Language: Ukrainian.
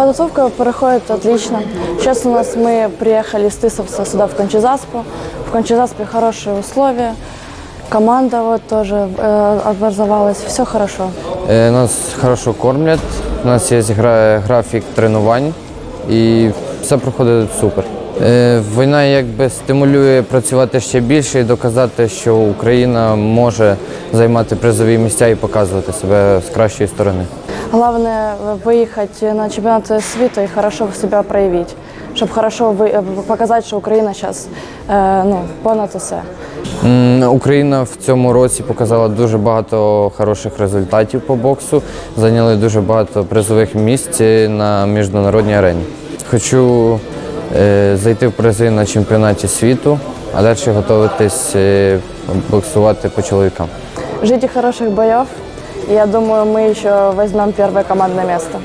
Подготовка проходит отлично. Сейчас у нас мы приехали с Тысовца сюда в Кончезаспу. В Кончезаспе хорошие условия. Команда вот тоже э, образовалась. Все хорошо. Е, Нас хорошо кормлять, у нас є гра- графік тренувань і все проходить супер. Е, Війна якби стимулює працювати ще більше і доказати, що Україна може займати призові місця і показувати себе з кращої сторони. Главное э, выехать на чемпионат света и хорошо себя проявить, чтобы хорошо вы, э, показать, что Украина сейчас э, ну, понад усе. М, Україна в цьому році показала дуже багато хороших результатів по боксу. Зайняли дуже багато призових місць на міжнародній арені. Хочу е, зайти в призи на чемпіонаті світу, а далі готуватись е, боксувати по чоловікам. Жити хороших боев. Я думаю, ми ще візьмемо перше командне место.